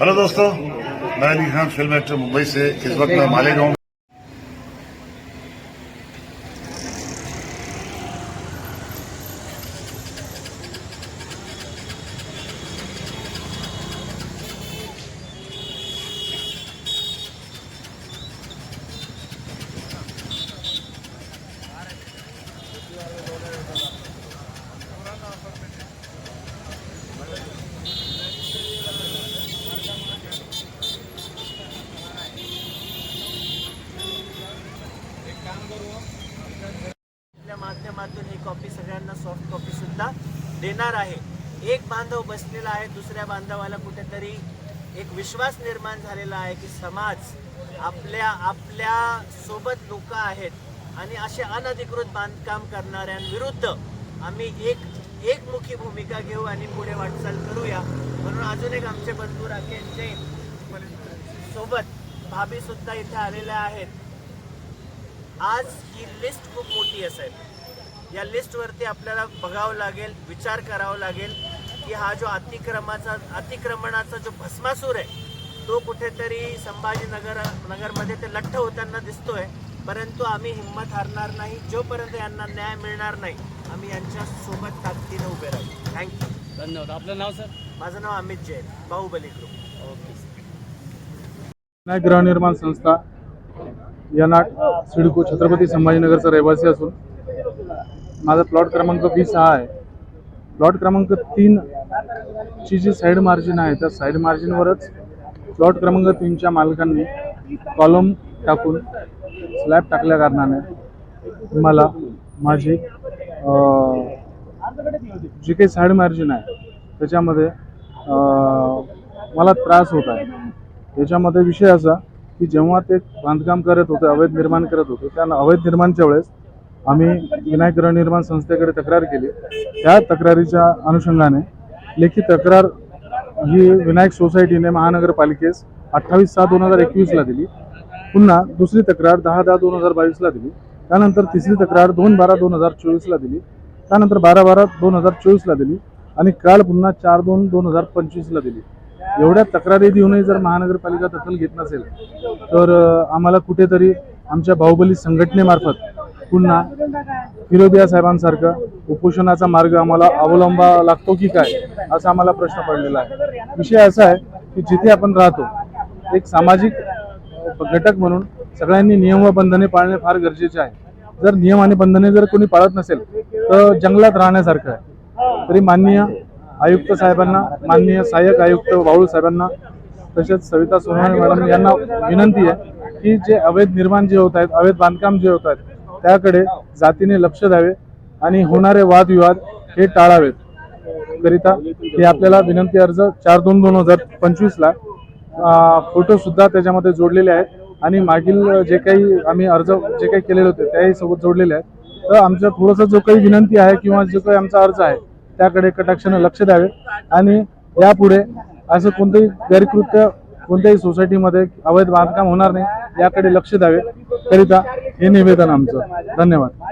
Hello दोस्तों मैं Ali Khan film actor Mumbai से इस वक्त मैं मालेगांव आपल्या माध्यमातून ही कॉपी सगळ्यांना सॉफ्ट कॉपी सुद्धा देणार आहे. एक बांधव बसलेला आहे दुसऱ्या बांधवाला कुठेतरी एक विश्वास निर्माण झालेला आहे की समाज आपल्या आपल्यासोबत लोक आहेत आणि असे अनधिकृत बांधकाम करणाऱ्यांविरुद्ध आम्ही एक एकमुखी भूमिका घेऊ आणि पुढे वाटचाल करूया. म्हणून अजून एक आमचे बंधू राखेंचे सोबत भाभी सुद्धा इथे आलेल्या आहेत. आज ही लिस्ट खूप मोठी असेल. या लिस्टवरती आपल्याला बघावं लागेल विचार करावा लागेल की हा जो अतिक्रमाचा अतिक्रमणाचा जो भस्मासूर आहे तो कुठेतरी संभाजीनगर नगरमध्ये ते लठ्ठ होताना दिसतोय. परंतु आम्ही हिंमत हारणार नाही. जोपर्यंत यांना न्याय मिळणार नाही आम्ही यांच्या सोबत ताकदीने उभे राहू. थँक्यू धन्यवाद. आपलं नाव सर? माझं नाव अमित जैन बाहुबली ग्रुप ओके. गृहनिर्माण संस्था या नाट सिडको छत्रपती संभाजीनगरचा रहिवासी असून माझा प्लॉट क्रमांक वीस सहा आहे. प्लॉट क्रमांक तीन ची जी साईड मार्जिन आहे त्या साईड मार्जिनवरच प्लॉट क्रमांक तीनच्या मालकांनी कॉलम टाकून स्लॅब टाकल्या कारणाने मला माझी जी काही साईड मार्जिन आहे त्याच्यामध्ये मला त्रास होत आहे. त्याच्यामध्ये विषय असा की जेव्हा ते बांधकाम करत होते अवैध निर्माण करत होते त्या अवैध निर्माणच्या वेळेस आम्ही विनायक गृहनिर्माण संस्थेकडे तक्रार केली. त्या तक्रारीच्या अनुषंगाने लेखी तक्रार ही विनायक सोसायटीने महानगरपालिकेस अठ्ठावीस सहा दोन हजार एकवीसला दिली. पुन्हा दुसरी तक्रार दहा दहा दोन हजार बावीसला दिली. त्यानंतर तिसरी तक्रार दोन बारा दोन हजार चोवीसला दिली. त्यानंतर बारा बारा दोन हजार चोवीसला दिली आणि काल पुन्हा चार दोन दोन हजार पंचवीसला दिली. एवढ्या तक्रारी देऊनही जर महानगरपालिका दखल घेत नसेल तर आम्हाला कुठेतरी आमच्या बाहुबली संघटनेमार्फत पुन्हा फिरोदिया साहेबांसारखं उपोषणाचा मार्ग आम्हाला अवलंबावा लागतो की काय असा आम्हाला प्रश्न पडलेला आहे. विषय असा आहे की जिथे आपण राहतो एक सामाजिक घटक म्हणून सगळ्यांनी नियम व बंधने पाळणे फार गरजेचे आहे. जर नियम आणि बंधने जर कोणी पाळत नसेल तर जंगलात राहण्यासारखं आहे. तरी माननीय आयुक्त साहेबांना माननीय सहाय्यक आयुक्त बाळू साहेबांना तसेच सविता सोनवणे मॅडम यांना विनंती आहे की जे अवैध निर्माण जे होत आहेत अवैध बांधकाम जे होत आहेत त्याकडे जातीने लक्ष द्यावे आणि होणारे वादविवाद हे टाळावेत. करिता हे आपल्याला विनंती अर्ज चार दोन दोन हजार पंचवीसला फोटो सुद्धा त्याच्यामध्ये जोडलेले आहेत. आणि मागील जे काही आम्ही अर्ज जे काही केलेले होते त्याही सोबत जोडलेले आहेत. तर आमचा थोडंसं जो काही विनंती आहे किंवा जो काही आमचा अर्ज आहे त्याकडे कटाक्षाने लक्ष द्यावे. आणि यापुढे असं कोणतंही गैरकृत्य कोणत्याही सोसायटीमध्ये अवैध बांधकाम होणार नाही याकडे लक्ष द्यावे. करिता हे निवेदन आमचं. धन्यवाद.